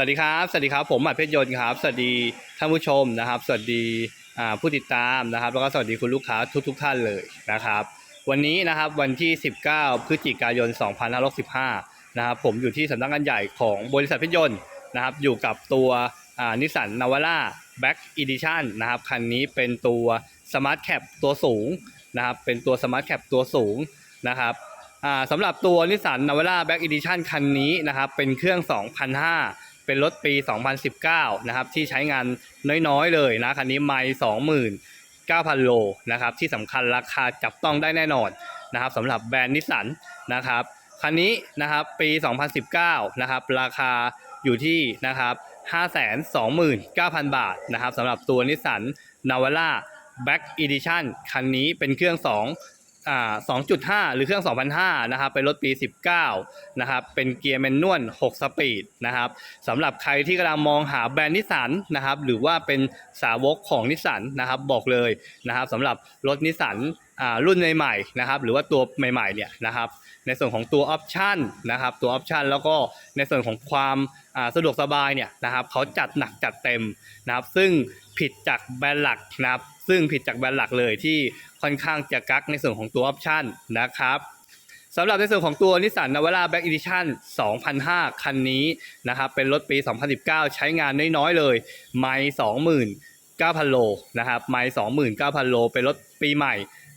สวัสดีครับ สวัสดีครับ ผมหมัดเพชรยนต์ครับ สวัสดีท่านผู้ชมนะครับ สวัสดีผู้ติดตามนะครับ แล้วก็สวัสดีคุณลูกค้าทุกๆท่านเลยนะครับ วันนี้นะครับวันที่ 19 พฤศจิกายน 2565 นะครับ ผมอยู่ที่สำนักงานใหญ่ของบริษัทเพชรยนต์นะครับ อยู่กับตัวนิสสันนาวาร่าแบ็กอีดิชันนะครับ คันนี้เป็นตัวสมาร์ทแคปตัวสูงนะครับ เป็นตัวสมาร์ทแคปตัวสูงนะครับสำหรับตัวนิสสันนาวาร่าแบ็กอีดิชันคันนี้นะครับ เป็นเครื่อง2,500 เป็นรถปี 2019 นะครับ ที่ใช้งานน้อยๆเลยนะ คันนี้ไม่29,000 โลนะครับ ที่สำคัญราคาจับต้องได้แน่นอนนะครับสำหรับแบรนด์นิสสันนะครับ คันนี้นะครับปี 2019 นะครับ ราคาอยู่ที่นะครับ 529,000 บาทนะครับสำหรับตัวนิสสันนาวาร่าแบ็กอีดิชันคันนี้เป็นเครื่อง 2 อ่า2.5 หรือเครื่อง2005นะครับเป็นรถปี 19นะครับเป็นเกียร์แมนนวล6สปีดนะครับสำหรับใครที่กำลังมองหาแบรนด์นิสสันนะครับหรือว่าเป็นสาวกของนิสสันนะครับบอกเลยนะครับสำหรับรถนิสสันอ่ารุ่นใหม่ๆนะครับหรือว่าตัวใหม่ๆเนี่ยนะครับในส่วนของตัวออปชันนะครับตัวออปชันแล้วก็ในส่วนของความสะดวกสบายเนี่ยนะครับเขาจัดหนักจัดเต็มนะครับซึ่งผิดจากแบรนด์หลักนะครับซึ่งผิดจากแบรนด์หลักเลยที่ ค่อนข้างจะกักในส่วนของตัวออปชันนะครับสำหรับในส่วนของตัวนิสสันนาวาร่าแบ็กอีดิชั่น2005 คันนี้นะครับเป็นรถปี 2019 ใช้งานน้อยๆเลย ไม่29,000 โลนะครับไม่29,000 โล เป็นรถปีใหม่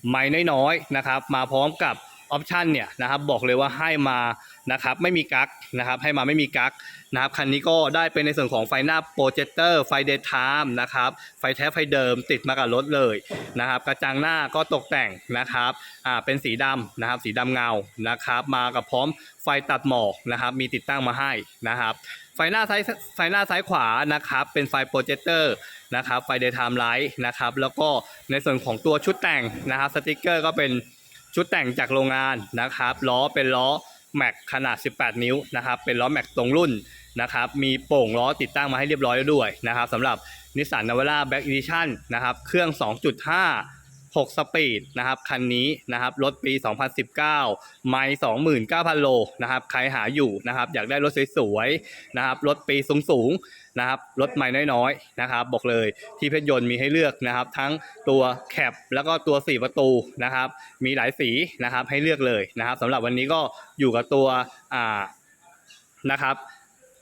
ไม่น้อยๆนะครับมาพร้อมกับ ออปชันเนี่ยนะครับบอกเลยว่าให้มานะครับไม่มีกั๊กนะครับให้มาไม่มีกั๊กนะครับคันนี้ก็ได้เป็นในส่วนของไฟหน้าโปรเจคเตอร์ไฟเดย์ไทม์นะครับไฟแท้ไฟเดิมติดมากับรถเลยนะครับกระจังหน้าก็ตกแต่งนะครับอ่าเป็นสีดำนะครับสีดำเงานะครับมากับพร้อมไฟตัดหมอกนะครับมีติดตั้งมาให้นะครับไฟหน้าซ้ายไฟหน้าซ้ายขวานะครับเป็นไฟโปรเจคเตอร์นะครับไฟเดย์ไทม์ไลท์นะครับแล้วก็ในส่วนของตัวชุดแต่งนะครับสติกเกอร์ก็เป็น ชุดแต่งจากโรงงานนะครับล้อเป็นล้อแม็กขนาด 18 นิ้วนะครับเป็นล้อแม็กตรงรุ่นนะครับมีโป่งล้อติดตั้งมาให้เรียบร้อยแล้วด้วยนะครับสำหรับนิสสันนาวาร่าแบ็กอีดิชั่นนะครับเครื่อง 2.5 6 สปีดนะครับคันนี้นะครับรถปี 2019 ไม่29,000 โลนะครับใครหาอยู่นะครับอยากได้รถสวยๆนะครับรถปีสูงๆ นะครับรถไม่น้อยๆนะครับ บอกเลยที่เพชรยนต์มีให้เลือกนะครับ ทั้งตัวแคปแล้วก็ตัว4ประตูนะครับ มีหลายสีนะครับให้เลือกเลยนะครับสำหรับวันนี้ก็อยู่กับตัวอ่านะครับ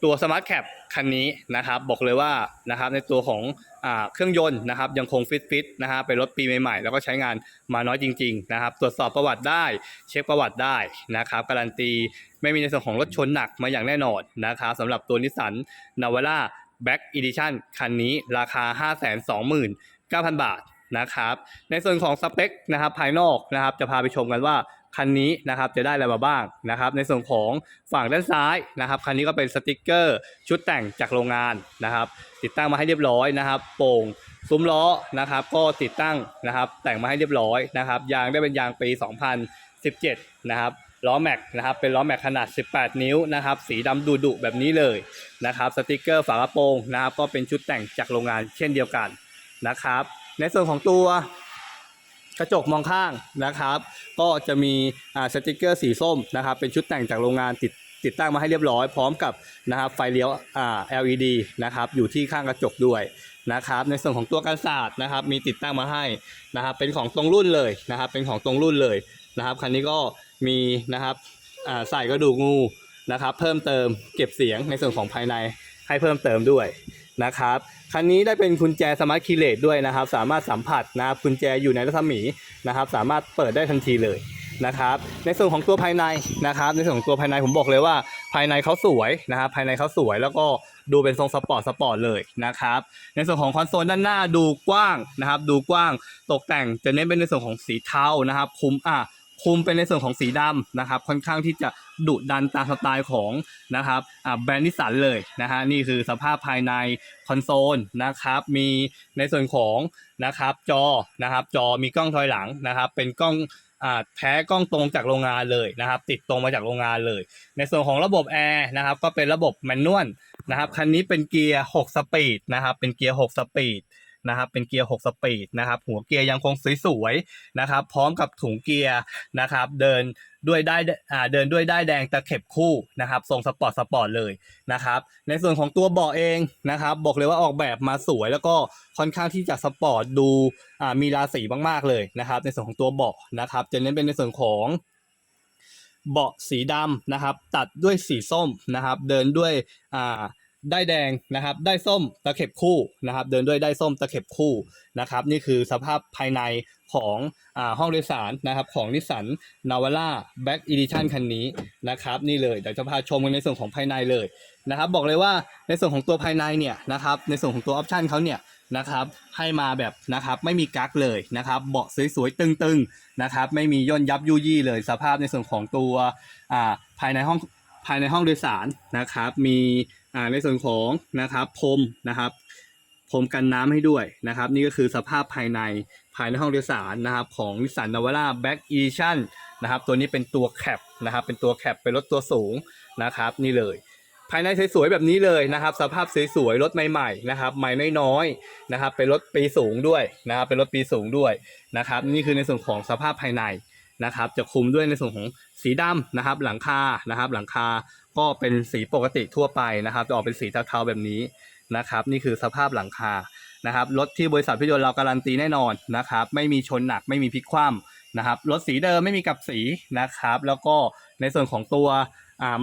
ตัว Smart Cap คันนี้นะครับบอกเลยว่านะครับในตัวของอเครื่องยนต์นะครับยังคงฟิตฟิตนะฮะเป็นรถปีใหม่ๆ แล้วก็ใช้งานมาน้อยจริงๆนะครับตรวจสอบประวัติได้เช็คประวัติได้นะครับการันตีไม่มีในส่วนของรถชนหนักมาอย่างแน่นอนนะครับสำหรับตัวนิสสันนาวาร่า แบ็กอีดิชันคันนี้ราคา 529,000 บาทนะครับ ในส่วนของสเปคนะครับภายนอกนะครับจะพาไปชมกันว่าคันนี้นะครับจะได้อะไรมาบ้างนะครับ ในส่วนของฝั่งด้านซ้ายนะครับคันนี้ก็เป็นสติกเกอร์ชุดแต่งจากโรงงานนะครับ ติดตั้งมาให้เรียบร้อยนะครับโป่งซุ้มล้อนะครับ ก็ติดตั้งนะครับแต่งมาให้เรียบร้อยนะครับยางได้เป็นยางปี 2017 นะครับ ล้อแม็กนะครับเป็นล้อแม็กขนาด 18 นิ้วนะครับสีดำดุดุแบบนี้เลยนะครับสติกเกอร์ฝากระโปรงนะครับก็เป็นชุดแต่งจากโรงงานเช่นเดียวกันนะครับ ในส่วนของตัวกระจกมองข้างนะครับ ก็จะมีสติกเกอร์สีส้มนะครับ เป็นชุดแต่งจากโรงงานติดติดตั้งมาให้เรียบร้อยพร้อมกับนะครับไฟเลี้ยว LED นะครับอยู่ที่ข้างกระจกด้วยนะครับ ในส่วนของตัวกันศาสตร์นะครับ มีติดตั้งมาให้นะครับ เป็นของตรงรุ่นเลยนะครับ เป็นของตรงรุ่นเลยนะครับคันนี้ก็ มีนะครับใส่กระดูกงูนะครับ เพิ่มเติมเก็บเสียงในส่วนของภายในให้เพิ่มเติมด้วยนะครับคันนี้ได้เป็นกุญแจสมาร์ทคีเลสด้วยนะครับ สามารถสัมผัสนะครับกุญแจอยู่ในรัศมีนะครับ สามารถเปิดได้ทันทีเลยนะครับ ในส่วนของตัวภายในนะครับ ในส่วนของตัวภายในผมบอกเลยว่า ภายในเขาสวยนะครับ ภายในเขาสวยแล้วก็ดูเป็นทรงสปอร์ตสปอร์ตเลยนะครับ ในส่วนของคอนโซลด้านหน้าดูกว้างนะครับ ดูกว้างตกแต่งจะเน้นเป็นในส่วนของสีเทานะครับ คุมอะ คุมเป็นในส่วนของสีดำนะครับ ค่อนข้างที่จะดุดันตามสไตล์ของนะครับแบรนด์นิสันเลยนะฮะนี่คือสภาพภายในคอนโซลนะครับมีในส่วนของนะครับจอนะครับจอมีกล้องถอยหลังนะครับ เป็นกล้องแท้กล้องตรงจากโรงงานเลยนะครับ ติดตรงมาจากโรงงานเลย ในส่วนของระบบแอร์นะครับก็เป็นระบบแมนนวลนะครับคันนี้เป็นเกียร์ 6 สปีดนะครับเป็นเกียร์ 6 สปีด นะครับเป็นเกียร์ 6 สปีดนะครับหัวเกียร์ยังคงสวยๆนะครับพร้อมกับถุงเกียร์นะครับเดินด้วยได้อ่าเดินด้วยได้แดงตะเข็บคู่นะครับทรงสปอร์ตสปอร์ตเลยนะครับในส่วนของตัวเบาะเองนะครับบอกเลยว่าออกแบบมาสวยแล้วก็ค่อนข้างที่จะสปอร์ตดูอ่ามีราศีมากๆเลยนะครับในส่วนของตัวเบาะนะครับจะเน้นเป็นในส่วนของเบาะสีดำนะครับตัดด้วยสีส้มนะครับเดินด้วยอ่า ได้แดงนะครับ ได้ส้มตะเข็บคู่นะครับ เดินด้วยได้ส้มตะเข็บคู่นะครับ นี่คือสภาพภายในของอ่าห้องโดยสารนะครับ ของนิสสันนาวาร่าแบ็กอีดิชันคันนี้นะครับ นี่เลยเดี๋ยวจะพาชมกันในส่วนของภายในเลยนะครับ บอกเลยว่าในส่วนของตัวภายในเนี่ยนะครับ ในส่วนของตัวออปชันเขาเนี่ยนะครับให้มาแบบนะครับไม่มีกั๊กเลยนะครับเบาะสวยๆตึงๆนะครับ ไม่มีย่นยับยุยี่เลยสภาพในส่วนของตัวอ่าภายในห้องภายในห้องโดยสารนะครับ มี อ่าในส่วนของนะครับพรมนะครับพรมกันน้ำให้ด้วยนะครับ นี่ก็คือสภาพภายในภายในห้องโดยสารนะครับ ของนิสสันนาวาร่าแบ็กอีชั่นนะครับ ตัวนี้เป็นตัวแคปนะครับ เป็นตัวแคปเป็นรถตัวสูงนะครับ นี่เลย ภายในสวยๆแบบนี้เลยนะครับ สภาพสวยๆรถใหม่ๆนะครับใหม่น้อยๆนะครับ เป็นรถปีสูงด้วยนะครับ เป็นรถปีสูงด้วยนะครับ นี่คือในส่วนของสภาพภายใน นะครับ จะคุมด้วยในส่วนของสีดำนะครับ หลังคานะครับ หลังคาก็เป็นสีปกติทั่วไปนะครับ จะออกเป็นสีเทาๆแบบนี้นะครับ นี่คือสภาพหลังคานะครับรถที่บริษัทพิยนต์เราการันตีแน่นอนนะครับ ไม่มีชนหนักไม่มีพลิกคว่ำนะครับรถสีเดิมไม่มีกับสีนะครับ แล้วก็ในส่วนของตัว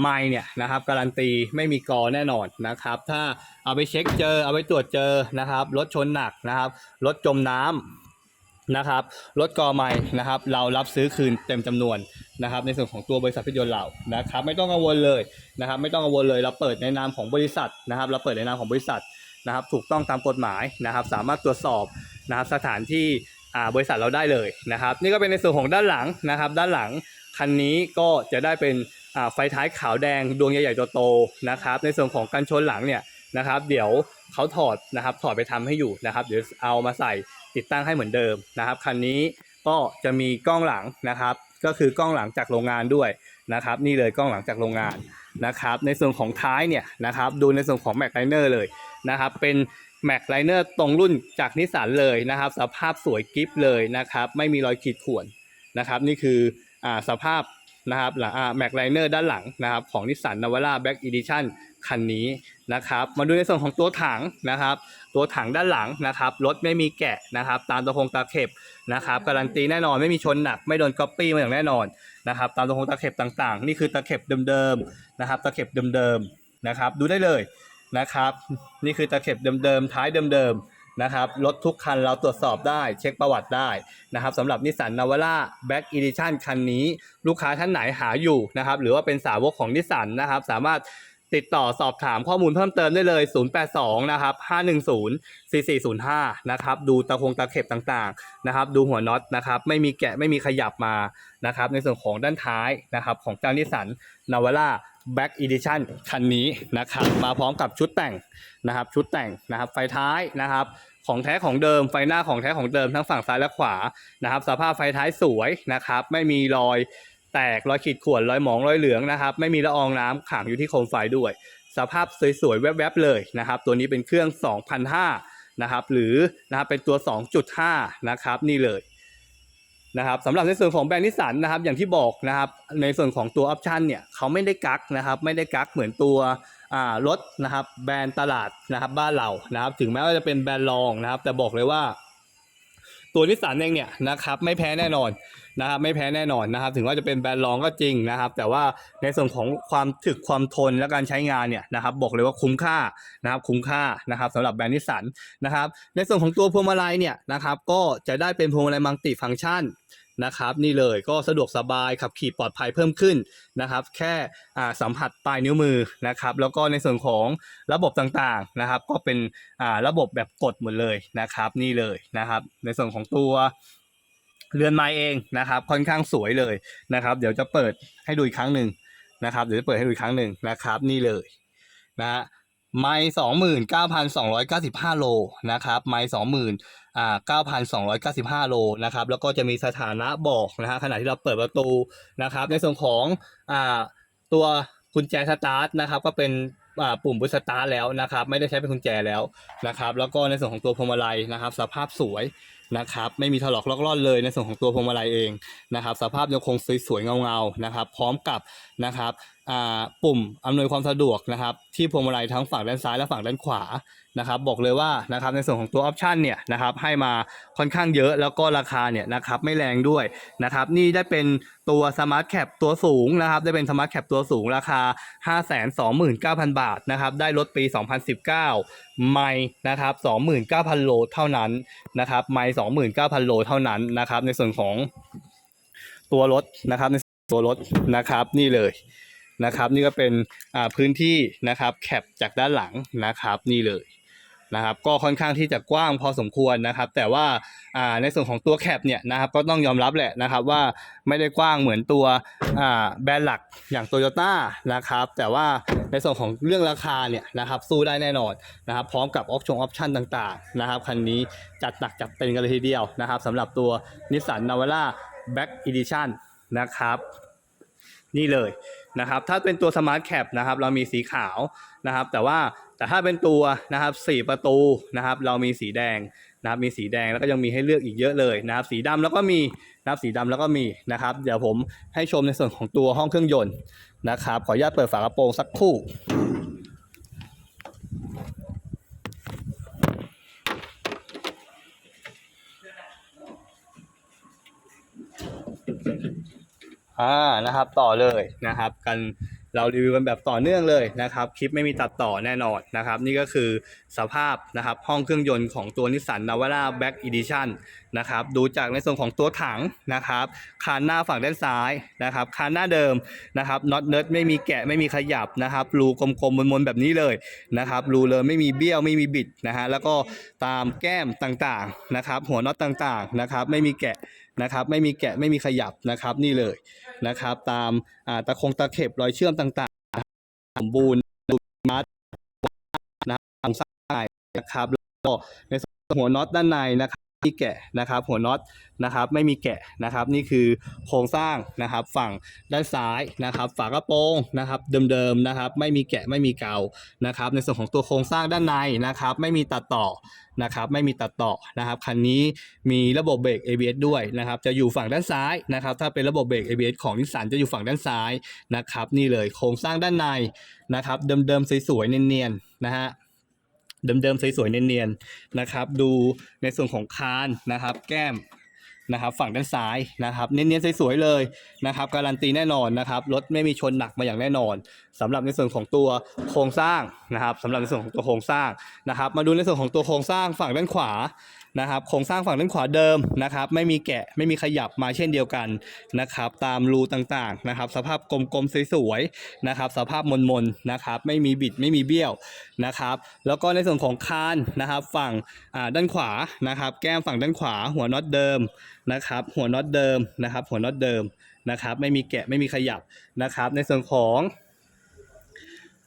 ไม้เนี่ยนะครับการันตีไม่มีกอแน่นอนนะครับ ถ้าเอาไปเช็คเจอเอาไปตรวจเจอนะครับรถชนหนักนะครับรถจมน้ำ นะครับรถกอไม้นะครับ เรารับซื้อคืนเต็มจำนวนนะครับ ในส่วนของตัวบริษัทพิยนต์เรานะครับ ไม่ต้องกังวลเลยนะครับ ไม่ต้องกังวลเลยเราเปิดในนามของบริษัทนะครับ เราเปิดในนามของบริษัทนะครับ ถูกต้องตามกฎหมายนะครับ สามารถตรวจสอบนะครับสถานที่อ่าบริษัทเราได้เลยนะครับ นี่ก็เป็นในส่วนของด้านหลังนะครับ ด้านหลังคันนี้ก็จะได้เป็นอ่าไฟท้ายขาวแดงดวงใหญ่ๆโตๆนะครับ ในส่วนของกันชนหลังเนี่ยนะครับ เดี๋ยวเขาถอดนะครับถอดไปทำให้อยู่นะครับ เดี๋ยวเอามาใส่ ติดตั้งให้เหมือนเดิมนะครับคันนี้ก็จะมีกล้องหลังนะครับ ก็คือกล้องหลังจากโรงงานด้วยนะครับ นี่เลยกล้องหลังจากโรงงานนะครับ ในส่วนของท้ายเนี่ยนะครับ ดูในส่วนของแม็กไลเนอร์เลยนะครับ เป็นแม็กไลเนอร์ตรงรุ่นจากนิสสันเลยนะครับ สภาพสวยกิฟเลยนะครับ ไม่มีรอยขีดข่วนนะครับ นี่คืออ่าสภาพ นะครับหลังอ่าแม็กไลเนอร์ด้านหลังนะครับของนิสสันนาวาร่าแบ็กอีดิชั่นคันนี้นะครับมาดูในส่วนของตัวถังนะครับ ตัวถังด้านหลังนะครับรถไม่มีแกะนะครับ ตามตะพงตะเข็บนะครับการันตีแน่นอนไม่มีชนหนักไม่โดนก๊อปปี้มาอย่างแน่นอนนะครับ ตามตะพงตะเข็บต่างๆ นี่คือตะเข็บเดิมๆนะครับ ตะเข็บเดิมๆนะครับ ดูได้เลยนะครับ นี่คือตะเข็บเดิมๆท้ายเดิมๆ นะครับรถทุกคันเราตรวจสอบได้เช็คประวัติได้นะครับสำหรับนิสสันนาวาร่าแบ็กอีดิชั่นคันนี้ ลูกค้าท่านไหนหาอยู่นะครับหรือว่าเป็นสาวกของนิสสันนะครับสามารถติดต่อสอบถามข้อมูลเพิ่มเติมได้เลย 082 นะครับ 510 4405 นะครับ ดูตะคงตะเข็บต่างๆ นะครับ ดูหัวน็อตนะครับ ไม่มีแกะไม่มีขยับมา นะครับ ในส่วนของด้านท้ายนะครับของเจ้านิสสันนาวาร่า แบ็กอีดิชั่นคันนี้นะครับมาพร้อมกับชุดแต่งนะครับชุดแต่งนะครับไฟท้ายนะครับของแท้ของเดิมไฟหน้าของแท้ของเดิมทั้งฝั่งซ้ายและขวานะครับสภาพไฟท้ายสวยนะครับไม่มีรอยแตกรอยขีดข่วนรอยหมองรอยเหลืองนะครับไม่มีละอองน้ำขังอยู่ที่โคมไฟด้วย สภาพสวยๆแวบๆเลยนะครับตัวนี้เป็นเครื่อง2,500นะครับหรือนะครับเป็นตัว 2.5 นะครับนี่เลย นะครับสำหรับในส่วนของแบรนด์นิสสันนะครับอย่างที่บอกนะครับในส่วนของตัวออปชันเนี่ยเขาไม่ได้กักนะครับไม่ได้กักเหมือนตัวรถนะครับแบรนด์ตลาดนะครับบ้านเรานะครับถึงแม้ว่าจะเป็นแบรนด์รองนะครับแต่บอกเลยว่า ตัวนิสสันเองเนี่ยนะครับไม่แพ้แน่นอน นะครับไม่แพ้แน่นอนนะครับ ถึงว่าจะเป็นแบรนด์รองก็จริงนะครับ แต่ว่าในส่วนของความถึกความทนและการใช้งานเนี่ยนะครับ บอกเลยว่าคุ้มค่านะครับ คุ้มค่านะครับสำหรับแบรนด์นิสสันนะครับ ในส่วนของตัวพวงมาลัยเนี่ยนะครับ ก็จะได้เป็นพวงมาลัยมัลติฟังก์ชันนะครับนี่เลยก็สะดวกสบายขับขี่ปลอดภัยเพิ่มขึ้นนะครับ แค่อ่าสัมผัสปลายนิ้วมือนะครับ แล้วก็ในส่วนของระบบต่างๆนะครับ ก็เป็นอ่าระบบแบบกดหมดเลยนะครับ นี่เลยนะครับ ในส่วนของตัว เรือนไม้เองนะครับ ค่อนข้างสวยเลยนะครับ เดี๋ยวจะเปิดให้ดูอีกครั้งหนึ่งนะครับ เดี๋ยวจะเปิดให้ดูอีกครั้งหนึ่งนะครับ นี่เลยนะไม้สองหมื่นเก้าพันสองร้อยเก้าสิบห้าโลนะครับ ไม้สองหมื่นอ่าเก้าพันสองร้อยเก้าสิบห้าโลนะครับ แล้วก็จะมีสถานะบอกนะฮะขณะที่เราเปิดประตูนะครับ ในส่วนของอ่าตัวกุญแจสตาร์ทนะครับ ก็เป็นอ่าปุ่มบุสตาร์ทแล้วนะครับ ไม่ได้ใช้เป็นกุญแจแล้วนะครับ แล้วก็ในส่วนของตัวพวงมาลัยนะครับ สภาพสวย นะครับไม่มีถลอกลอกล่อนเลยในส่วนของตัวพวงมาลัยเองนะครับ สภาพยังคงสวยๆเงาๆนะครับ พร้อมกับนะครับ ปุ่มอำนวยความสะดวกนะครับที่พวงมาลัยทั้งฝั่งด้านซ้ายและฝั่งด้านขวานะครับบอกเลยว่านะครับในส่วนของตัวออปชันเนี่ยนะครับให้มาค่อนข้างเยอะแล้วก็ราคาเนี่ยนะครับไม่แรงด้วยนะครับนี่ได้เป็นตัวสมาร์ทแคปตัวสูงนะครับได้เป็นสมาร์ทแคปตัวสูงราคา 529,000 บาทนะครับได้รถปี 2019 ไม่นะครับ29,000 โลเท่านั้นนะครับไม่29,000 โลเท่านั้นนะครับในส่วนของตัวรถนะครับในตัวรถนะครับนี่เลย นะครับนี่ก็เป็นพื้นที่นะครับแคปจากด้านหลังนะครับนี่เลยนะครับก็ค่อนข้างที่จะกว้างพอสมควรนะครับ แต่ว่าในส่วนของตัวแคปเนี่ยนะครับก็ต้องยอมรับแหละนะครับว่าไม่ได้กว้างเหมือนตัวแบรนด์หลักอย่างโตโยต้านะครับแต่ว่าในส่วนของเรื่องราคาเนี่ยนะครับสู้ได้แน่นอนนะครับพร้อมกับออปชั่นออปชั่นต่างๆนะครับคันนี้จัดหนักจัดเต็มกันเลยทีเดียวนะครับสำหรับตัว Nissan Navara Black Edition นะครับ นี่เลยนะครับ ถ้าเป็นตัวสมาร์ทแคปนะครับ เรามีสีขาวนะครับ แต่ว่าแต่ถ้าเป็นตัวนะครับสี่ประตูนะครับ เรามีสีแดงนะครับ มีสีแดงแล้วก็ยังมีให้เลือกอีกเยอะเลยนะครับ สีดำแล้วก็มีนะครับสีดำแล้วก็มีนะครับ เดี๋ยวผมให้ชมในส่วนของตัวห้องเครื่องยนต์นะครับ ขออนุญาตเปิดฝากระโปรงสักครู่ อ่านะครับ ต่อเลยนะครับ กันเรารีวิวกันแบบต่อเนื่องเลยนะครับ คลิปไม่มีตัดต่อแน่นอนนะครับ นี่ก็คือสภาพนะครับห้องเครื่องยนต์ของตัวนิสสันนาวาร่าแบ็กอีดิชันนะครับดูจากในส่วนของตัวถังนะครับคานหน้าฝั่งด้านซ้ายนะครับคานหน้าเดิมนะครับน็อตเนิร์ดไม่มีแกะไม่มีขยับนะครับรูกลมๆมนๆแบบนี้เลยนะครับรูเลยไม่มีเบี้ยวไม่มีบิดนะฮะแล้วก็ตามแก้มต่างๆนะครับหัวน็อตต่างๆนะครับไม่มีแกะนะครับไม่มีแกะไม่มีขยับนะครับนี่เลย นะครับ ตามาตะคงตะเข็บรอยเชื่อมต่างๆ สมบูรณ์ดูมัดนะครับทางซ้ายนะครับ แล้วก็ในส่วนหัวน็อตด้านในนะครับ ที่แกะนะครับหัวน็อตนะครับไม่มีแกะนะครับนี่คือโครงสร้างนะครับฝั่งด้านซ้ายนะครับฝากระโปรงนะครับเดิมๆนะครับไม่มีแกะไม่มีเกานะครับในส่วนของตัวโครงสร้างด้านในนะครับไม่มีตัดต่อนะครับไม่มีตัดต่อนะครับคันนี้มีระบบเบรก ABS ด้วยนะครับจะอยู่ฝั่งด้านซ้ายนะครับถ้าเป็นระบบเบรก ABS ของนิสสันจะอยู่ฝั่งด้านซ้ายนะครับนี่เลยโครงสร้างด้านในนะครับเดิมๆสวยๆเนียนๆนะฮะ เดิมๆสวยๆเนียนๆนะครับ ดูในส่วนของคานนะครับ แก้มนะครับ ฝั่งด้านซ้ายนะครับเนียนๆสวยๆเลยนะครับการันตีแน่นอนนะครับรถไม่มีชนหนักมาอย่างแน่นอนสำหรับในส่วนของตัวโครงสร้างนะครับสำหรับในส่วนของตัวโครงสร้างนะครับ มาดูในส่วนของตัวโครงสร้างฝั่งด้านขวา นะครับโครงสร้างฝั่งด้านขวาเดิมนะครับไม่มีแกะไม่มีขยับมาเช่นเดียวกันนะครับตามรูต่างๆนะครับสภาพกลมๆสวยๆนะครับสภาพมนๆนะครับไม่มีบิดไม่มีเบี้ยวนะครับแล้วก็ในส่วนของคานนะครับฝั่งด้านขวานะครับแก้มฝั่งด้านขวาหัวน็อตเดิมนะครับหัวน็อตเดิมนะครับหัวน็อตเดิมนะครับไม่มีแกะไม่มีขยับนะครับในส่วนของ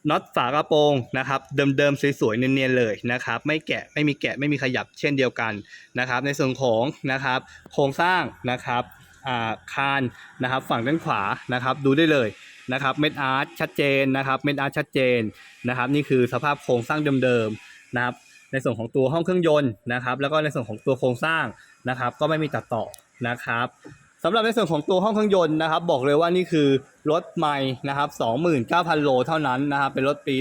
น็อตฝากระโปรงนะครับเดิมๆสวยๆเนียนๆเลยนะครับไม่แกะไม่มีแกะไม่มีขยับเช่นเดียวกันนะครับ ในส่วนของนะครับโครงสร้างนะครับอ่าคานนะครับฝั่งด้านขวานะครับดูได้เลยนะครับเม็ดอาร์ตชัดเจนนะครับเม็ดอาร์ตชัดเจนนะครับนี่คือสภาพโครงสร้างเดิมๆนะครับในส่วนของตัวห้องเครื่องยนต์นะครับแล้วก็ในส่วนของตัวโครงสร้างนะครับก็ไม่มีตัดต่อนะครับ สำหรับในส่วนของตัวห้องเครื่องยนต์นะครับ บอกเลยว่านี่คือรถใหม่นะครับ 29,000 โลเท่านั้นนะครับ เป็นรถปี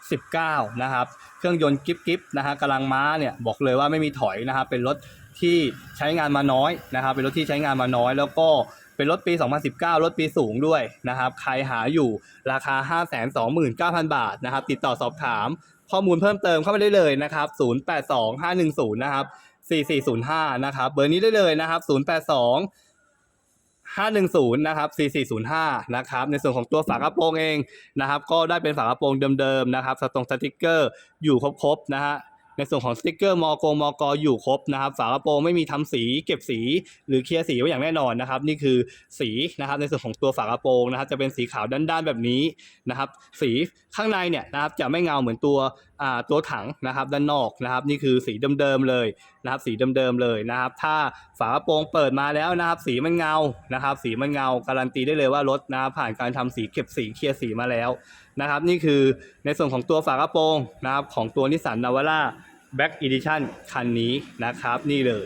2019 นะครับ เครื่องยนต์กิ๊บกิ๊บนะฮะกำลังม้าเนี่ยบอกเลยว่าไม่มีถอยนะครับ เป็นรถที่ใช้งานมาน้อยนะครับ เป็นรถที่ใช้งานมาน้อย แล้วก็เป็นรถปี 2019 รถปีสูงด้วยนะครับ ใครหาอยู่ราคา 529,000 บาทนะครับ ติดต่อสอบถามข้อมูลเพิ่มเติมเข้ามาได้เลยนะครับ 082510 นะครับ4405 นะครับ เบอร์นี้ได้เลยนะครับ 082 510 นะครับ 4405 นะครับ ในส่วนของตัวฝากระโปรงเองนะครับ ก็ได้เป็นฝากระโปรงเดิมๆนะครับสตรงสติกเกอร์อยู่ครบๆนะฮะในส่วนของสติกเกอร์มอกงมอกอยู่ครบนะครับ ฝากระโปรงไม่มีทำสีเก็บสีหรือเคลียร์สีไว้อย่างแน่นอนนะครับ นี่คือสีนะครับ ในส่วนของตัวฝากระโปรงนะครับ จะเป็นสีขาวด้านๆแบบนี้นะครับ สีข้างในเนี่ยนะครับจะไม่เงาเหมือนตัว ตัวถังนะครับด้านนอกนะครับนี่คือสีเดิมๆเลยนะครับสีเดิมๆเลยนะครับถ้าฝากระโปรงเปิดมาแล้วนะครับ สีมันเงานะครับ สีมันเงาการันตีได้เลยว่ารถนะครับผ่านการทำสีเก็บสีเคลียร์สีมาแล้วนะครับนี่คือในส่วนของตัวฝากระโปรงนะครับของตัวนิสสันนาวาร่าแบ็กอีดิชั่นคันนี้นะครับนี่เลย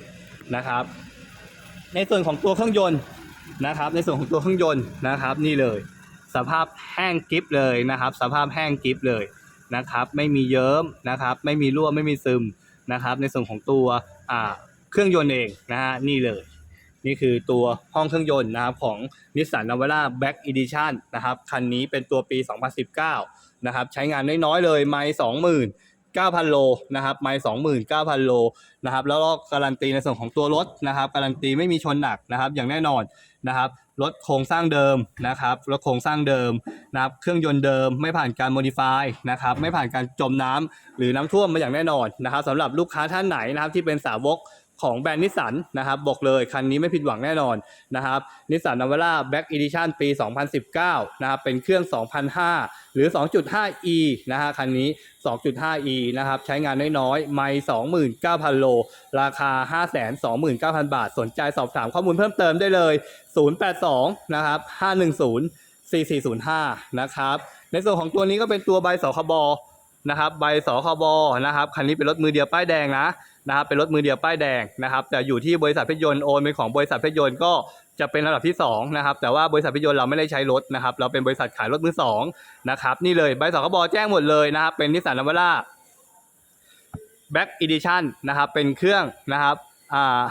นะครับ ในส่วนของตัวเครื่องยนต์นะครับ ในส่วนของตัวเครื่องยนต์นะครับ นี่เลย สภาพแห้งกริบเลยนะครับ สภาพแห้งกริบเลย นะครับไม่มีเยิ้มนะครับไม่มีรั่วไม่มีซึมนะครับ ในส่วนของตัวเครื่องยนต์เองนะฮะนี่เลย นี่คือตัวห้องเครื่องยนต์นะครับของ Nissan Navara Black Edition นะครับคันนี้เป็นตัวปี 2019 นะครับใช้งานน้อยๆเลยไม่ 9,000 โลนะครับไม่29,000 โลนะครับแล้วก็การันตีในส่วนของตัวรถนะครับการันตีไม่มีชนหนักนะครับอย่างแน่นอนนะครับรถโครงสร้างเดิมนะครับรถโครงสร้างเดิมนะครับเครื่องยนต์เดิมไม่ผ่านการโมดิฟายนะครับไม่ผ่านการจมน้ำหรือน้ำท่วมมาอย่างแน่นอนนะครับสำหรับลูกค้าท่านไหนนะครับที่เป็นสาวก ของแบรนด์นิสสันนะครับบอกเลยคันนี้ไม่ผิดหวังแน่นอนนะครับนิสสันนาวาร่าแบ็กอีดิชันปี 2019 นะครับเป็นเครื่อง 2005 หรือ 2.5e นะฮะคันนี้ 2.5e นะครับใช้งานน้อยๆ ไม่ 29,000 โล ราคา 529,000 บาท สนใจสอบถามข้อมูลเพิ่มเติมได้เลย 082 นะครับ 510 4405 นะครับ ในส่วนของตัวนี้ก็เป็นตัวใบสคบนะครับใบสคบนะครับคันนี้เป็นรถมือเดียวป้ายแดงนะ นะครับเป็นรถมือเดียวป้ายแดงนะครับ แต่อยู่ที่บริษัทเพชรยนต์โอนเป็นของบริษัทเพชรยนต์ก็จะเป็นระดับที่สองนะครับแต่ว่าบริษัทเพชรยนต์เราไม่ได้ใช้รถนะครับเราเป็นบริษัทขายรถมือสองนะครับนี่เลยใบสคบแจ้งหมดเลยนะครับเป็นนิสสันลาวาร่าแบ็กอีดิชันนะครับเป็นเครื่องนะครับอ่า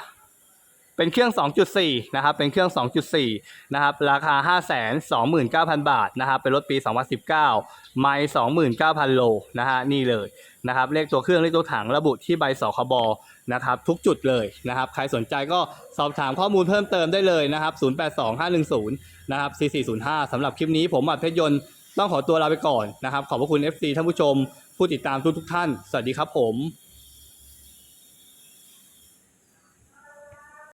เป็นเครื่อง 2.4 นะครับ เป็นเครื่อง 2.4 นะครับ ราคา 529,000 บาท นะครับ เป็นรถปี 2019 ไม่29,000 โล นะฮะ นี่เลย นะครับ เลขตัวเครื่อง เลขตัวถัง ระบุที่ใบสคบ นะครับ ทุกจุดเลย นะครับ ใครสนใจก็สอบถามข้อมูลเพิ่มเติมได้เลยนะครับ 082510 นะครับ 4405 สำหรับคลิปนี้ผมอัดเพชรยนต์ ต้องขอตัวลาไปก่อนนะครับ ขอบพระคุณ FC ท่านผู้ชม ผู้ติดตามทุกๆท่าน สวัสดีครับผม